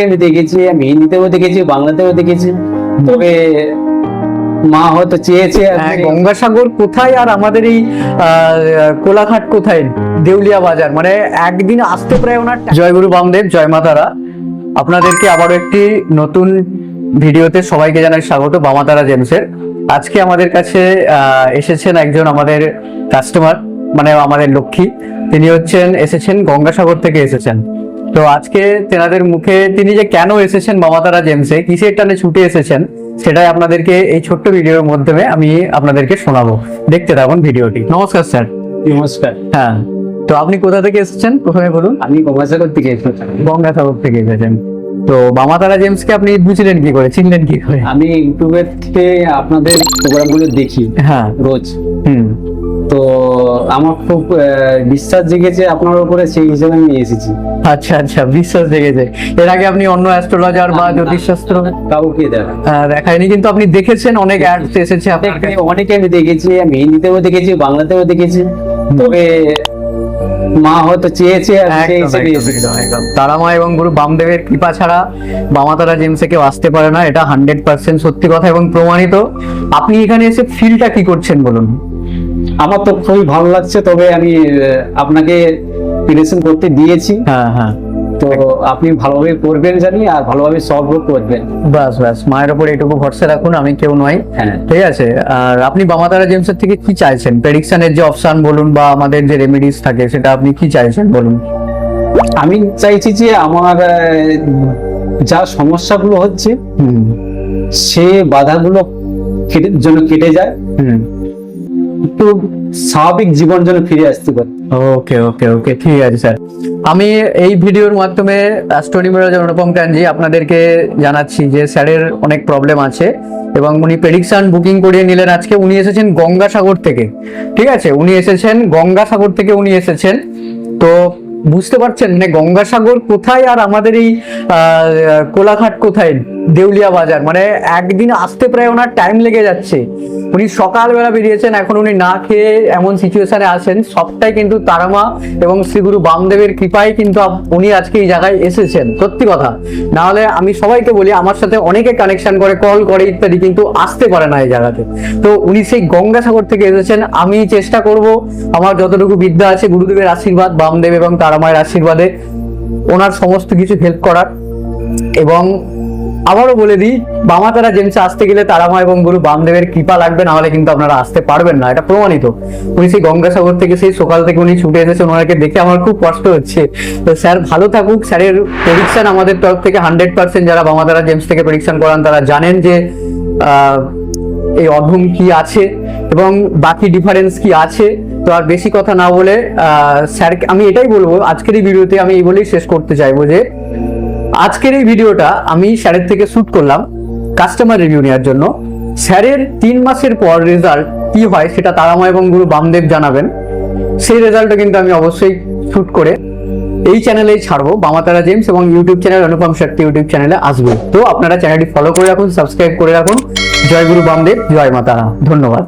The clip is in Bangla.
অনেককে দেখেছি আমি হিন্দিতেও দেখেছি বাংলাতেও দেখেছি। তবে মা হয়তো চেয়েছে হ্যাঁ। গঙ্গাসাগর কোথায় আর আমাদের এই কোলাঘাট কোথায়? দেউলিয়া বাজার মানে একদিন আসতে প্রায় ওনার জয়গুরু বামদেব জয় মাতারা আপনাদেরকে আবারও একটি নতুন ভিডিওতে সবাইকে জানাই স্বাগত বামাতারা জেমসের। আজকে আমাদের কাছে আহ, এসেছেন একজন আমাদের কাস্টমার মানে আমাদের লক্ষ্মী। তিনি হচ্ছেন এসেছেন গঙ্গাসাগর থেকে এসেছেন। তো আজকে তেনাদের মুখে তিনি যে কেন এসেছেন মামাতারা জেমসে কিসের টানে ছুটে এসেছেন সেটাই আপনাদেরকে এই ছোট্ট ভিডিওর মাধ্যমে আমি আপনাদেরকে শোনাবো। দেখতে থাকুন ভিডিওটি। নমস্কার স্যার। নমস্কার। হ্যাঁ তো আপনি কোথা থেকে এসেছেন প্রথমে বলুন? আমি গঙ্গাসাগর থেকে এসেছি। গঙ্গাসাগর থেকে এসেছেন। তো মামাতারা জেমসকে আপনি বুঝলেন কি করে চিনলেন কি করে? আমি ইউটিউবের থেকে আপনাদের প্রোগ্রামগুলো দেখি হ্যাঁ। রোজ। হুম। তো আমার খুব বিশ্বাস জেগেছে আপনার উপরে সেই হিসেবে আমি এসেছি। আচ্ছা আচ্ছা বিশ্বাস জেগেছে। এর আগে আপনি অন্য অ্যাস্ট্রোলজার বা জ্যোতিষশাস্ত্র কাউকে দেখায়নি কিন্তু আপনি দেখেছেন অনেক অ্যাডস এসেছে আপনার অনেকে আমি দেখেছি আমি হিন্দিতেও দেখেছি বাংলাতেও দেখেছি। তবে মা হয়তো চেয়েছে। তারামা এবং গুরু বামদেবের কৃপা ছাড়া বামাতারা জেমসে কেউ আসতে পারে না এটা হান্ড্রেড পার্সেন্ট সত্যি কথা এবং প্রমাণিত। আপনি এখানে এসে ফিলটা কি করছেন বলুন? আমার তো খুবই ভালো লাগছে তবে আমি আপনাকে প্রেজেন্ট করতে দিয়েছি। হ্যাঁ হ্যাঁ। তো আপনি ভালোভাবে করবেন জানি আর ভালোভাবে সলভ করবেন। বাস বাস মায়ের উপর এটুকু ভরসা রাখুন আমি কেউ নয় হ্যাঁ। ঠিক আছে? আর আপনি বামাতারা জেমসের থেকে কি চাইছেন? প্রেডিকশনের যে অপশন বলুন বা আমাদের যে রেমেডিস থাকে সেটা আপনি কি চাইছেন বলুন? আমি চাইছি যে আমার যা সমস্যাগুলো হচ্ছে সে বাধাগুলো কেটে যেন কেটে যায়। হুম। একটু স্বাভাবিক জীবন যেন ফিরে আসতে পারে। ওকে ওকে ওকে ঠিক আছে স্যার আমি এই ভিডিওর মাধ্যমে অ্যাস্ট্রোনিমেরোজ অনুপম কাঞ্জি আপনাদেরকে জানাচ্ছি যে স্যারের অনেক প্রবলেম আছে এবং উনি প্রেডিকশন বুকিং করিয়ে নিলেন আজকে। উনি এসেছেন গঙ্গাসাগর থেকে, ঠিক আছে? উনি এসেছেন গঙ্গাসাগর থেকে উনি এসেছেন। তো বুঝতে পারছেন মানে গঙ্গাসাগর কোথায় আর আমাদের এই কোলাঘাট কোথায়? দেউলিয়া বাজার মানে একদিন আসতে প্রায় ওনার টাইম লেগে যাচ্ছে। উনি সকালবেলা বেরিয়েছেন, এখন উনি না খেয়ে এমন সিচুয়েশনে আছেন, সবটাই কিন্তু তারামা এবং শ্রীগুরু বামদেবের কৃপায় কিন্তু উনি আজকে এই জায়গায় এসেছেন, সত্যি কথা। না হলে আমি সবাইকে বলি, আমার সাথে অনেকে কানেকশন করে কল করে ইত্যাদি, কিন্তু আসতে পারে না এই জায়গাতে। তো উনি সেই গঙ্গাসাগর থেকে এসেছেন, আমি চেষ্টা করব আমার যতটুকু বিদ্যা আছে, গুরুদেবের আশীর্বাদ, বামদেব এবং তারামায়ের আশীর্বাদে ওনার সমস্ত কিছু হেল্প করার এবং আবারও বলে দিই বামাতারা জেমসে আসতে গেলে তারামা এবং গুরু বামদেবের কৃপা লাগবে, না হলে কিন্তু আপনারা আসতে পারবেন না। এটা প্রমাণিত। উনি সেই গঙ্গাসাগর থেকে, সেই সকাল থেকে উনি ছুটে এসেছেন, ওনাকে দেখে আমার খুব কষ্ট হচ্ছে। তো স্যার, ভালো থাকুক। স্যারের প্রেডিকশন আমাদের তরফ থেকে হান্ড্রেড পার্সেন্ট যারা বামাতারা জেমস থেকে প্রেডিকশন করান, তারা জানেন যে এই অধম কি আছে এবং বাকি ডিফারেন্স কি আছে। তো আর বেশি কথা না বলে স্যার আমি এটাই বলব, আজকের এই ভিডিওতে আমি এই বলেই শেষ করতে চাইব যে আজকের এই ভিডিওটা আমি স্যারের থেকে শুট করলাম কাস্টমার রিভিউ নেওয়ার জন্য। স্যারের তিন মাসের পর রেজাল্ট কি হয় সেটা তারামা এবং গুরু বামদেব জানাবেন। সেই রেজাল্টটা কিন্তু আমি অবশ্যই শুট করে এই চ্যানেলেই ছাড়বো। বামাতারা জেমস এবং YouTube channel Anupam Shakti YouTube চ্যানেলে আসবে। তো আপনারা চ্যানেলটি ফলো করে রাখুন সাবস্ক্রাইব করে রাখুন। জয় গুরু বামদেব, জয় মাতারা। ধন্যবাদ।